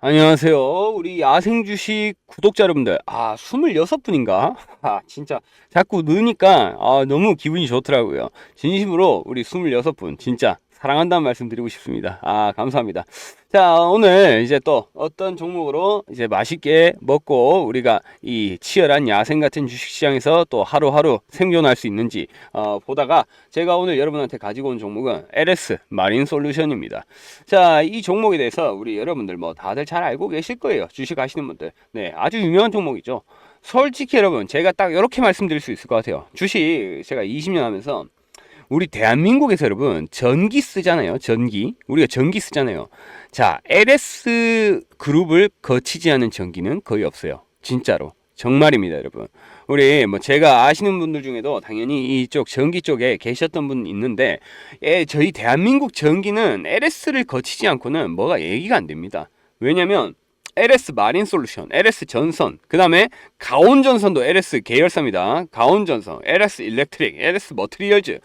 안녕하세요. 우리 야생 주식 구독자 여러분들. 아, 26분인가? 아, 진짜 자꾸 느니까 아, 너무 기분이 좋더라고요. 진심으로 우리 26분 진짜 사랑한다는 말씀 드리고 싶습니다. 아, 감사합니다. 자, 오늘 이제 또 어떤 종목으로 이제 맛있게 먹고 우리가 이 치열한 야생 같은 주식시장에서 또 하루하루 생존할 수 있는지 어, 보다가 제가 오늘 여러분한테 가지고 온 종목은 LS 마린 솔루션입니다. 자, 이 종목에 대해서 우리 여러분들 뭐 다들 잘 알고 계실 거예요. 주식 하시는 분들. 네, 아주 유명한 종목이죠. 솔직히 여러분, 제가 딱 이렇게 말씀드릴 수 있을 것 같아요. 주식 제가 20년 하면서 우리 대한민국에서 여러분 전기 쓰잖아요. 전기. 우리가 전기 쓰잖아요. 자, LS 그룹을 거치지 않은 전기는 거의 없어요. 진짜로. 정말입니다, 여러분. 우리 뭐 제가 아시는 분들 중에도 당연히 이쪽 전기 쪽에 계셨던 분 있는데 예, 저희 대한민국 전기는 LS를 거치지 않고는 뭐가 얘기가 안 됩니다. 왜냐면 LS 마린 솔루션, LS 전선, 그 다음에 가온 전선도 LS 계열사입니다. 가온 전선, LS 일렉트릭, LS 머트리얼즈,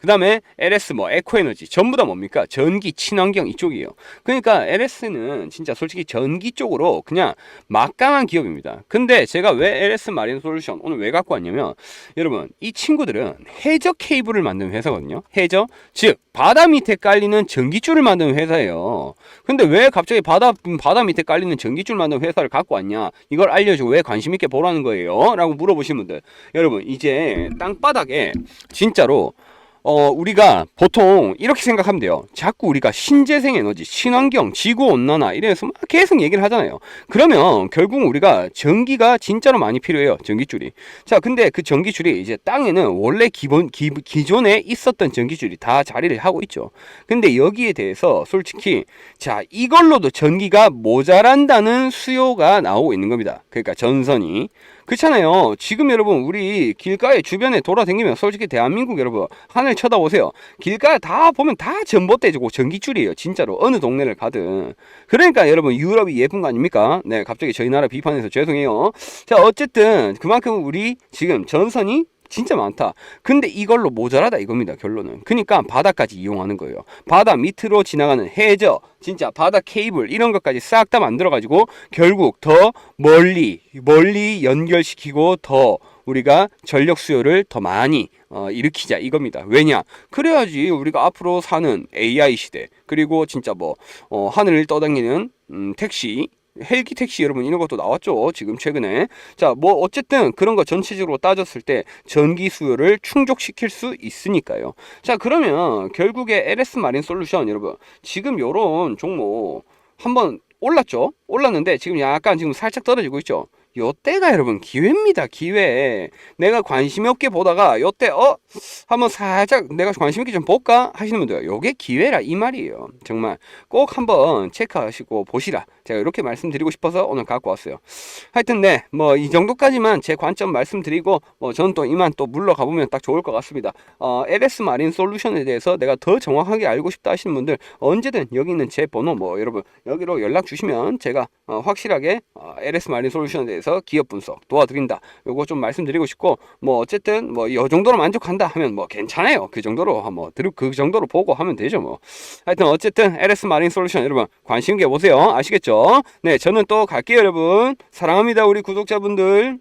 그 다음에 LS 뭐 에코에너지 전부 다 뭡니까? 전기 친환경 이쪽이에요. 그러니까 LS는 진짜 솔직히 전기 쪽으로 그냥 막강한 기업입니다. 근데 제가 왜 LS 마린 솔루션 오늘 왜 갖고 왔냐면 여러분 이 친구들은 해저 케이블을 만드는 회사거든요. 해저 즉 바다 밑에 깔리는 전기줄을 만드는 회사예요. 근데 왜 갑자기 바다 바다 밑에 깔리는 전기줄 만드는 회사를 갖고 왔냐? 이걸 알려주고 왜 관심 있게 보라는 거예요? 라고 물어보시는 분들 여러분 이제 땅바닥에 진짜로 어, 우리가 보통 이렇게 생각하면 돼요. 자꾸 우리가 신재생 에너지, 친환경, 지구 온난화 이래서 막 계속 얘기를 하잖아요. 그러면 결국 우리가 전기가 진짜로 많이 필요해요. 전기줄이. 자, 근데 그 전기줄이 이제 땅에는 원래 기본 기, 기존에 있었던 전기줄이 다 자리를 하고 있죠. 근데 여기에 대해서 솔직히 자, 이걸로도 전기가 모자란다는 수요가 나오고 있는 겁니다. 그러니까 전선이 그렇잖아요. 지금 여러분 우리 길가에 주변에 돌아다니면 솔직히 대한민국 여러분 하늘 쳐다보세요. 길가에 다 보면 다 전봇대고 전기줄이에요. 진짜로 어느 동네를 가든. 그러니까 여러분 유럽이 예쁜 거 아닙니까? 네, 갑자기 저희 나라 비판해서 죄송해요. 자, 어쨌든 그만큼 우리 지금 전선이 진짜 많다. 근데 이걸로 모자라다 이겁니다. 결론은. 그러니까 바다까지 이용하는 거예요. 바다 밑으로 지나가는 해저, 진짜 바다 케이블 이런 것까지 싹 다 만들어 가지고 결국 더 멀리 멀리 연결시키고 더 우리가 전력 수요를 더 많이 어, 일으키자 이겁니다. 왜냐? 그래야지 우리가 앞으로 사는 AI 시대 그리고 진짜 뭐 어, 하늘을 떠다니는 음, 택시 헬기 택시 여러분 이런 것도 나왔죠 지금 최근에 자 뭐 어쨌든 그런 거 전체적으로 따졌을 때 전기 수요를 충족시킬 수 있으니까요 자 그러면 결국에 LS 마린 솔루션 여러분 지금 요런 종목 한번 올랐죠 올랐는데 지금 약간 지금 살짝 떨어지고 있죠 요때가 여러분 기회입니다 기회. 내가 관심 없게 보다가 요때 어? 한번 살짝 내가 관심 있게 좀 볼까? 하시는 분들 요게 기회라 이 말이에요. 정말 꼭 한번 체크하시고 보시라. 제가 이렇게 말씀드리고 싶어서 오늘 갖고 왔어요. 하여튼 네 뭐 이 정도까지만 제 관점 말씀드리고 뭐 저는 또 이만 또 물러가 보면 딱 좋을 것 같습니다. 어 LS 마린 솔루션에 대해서 내가 더 정확하게 알고 싶다 하시는 분들 언제든 여기 있는 제 번호 뭐 여러분 여기로 연락 주시면 제가 어, 확실하게 어, LS 마린 솔루션에 대해서 기업 분석 도와드린다. 요거 좀 말씀드리고 싶고 뭐 어쨌든 뭐 이 정도로 만족한다 하면 뭐 괜찮아요. 그 정도로 뭐그 정도로 보고 하면 되죠 뭐. 하여튼 어쨌든 LS 마린 솔루션 여러분 관심 있게 보세요. 아시겠죠? 네, 저는 또 갈게요 여러분. 사랑합니다 우리 구독자분들.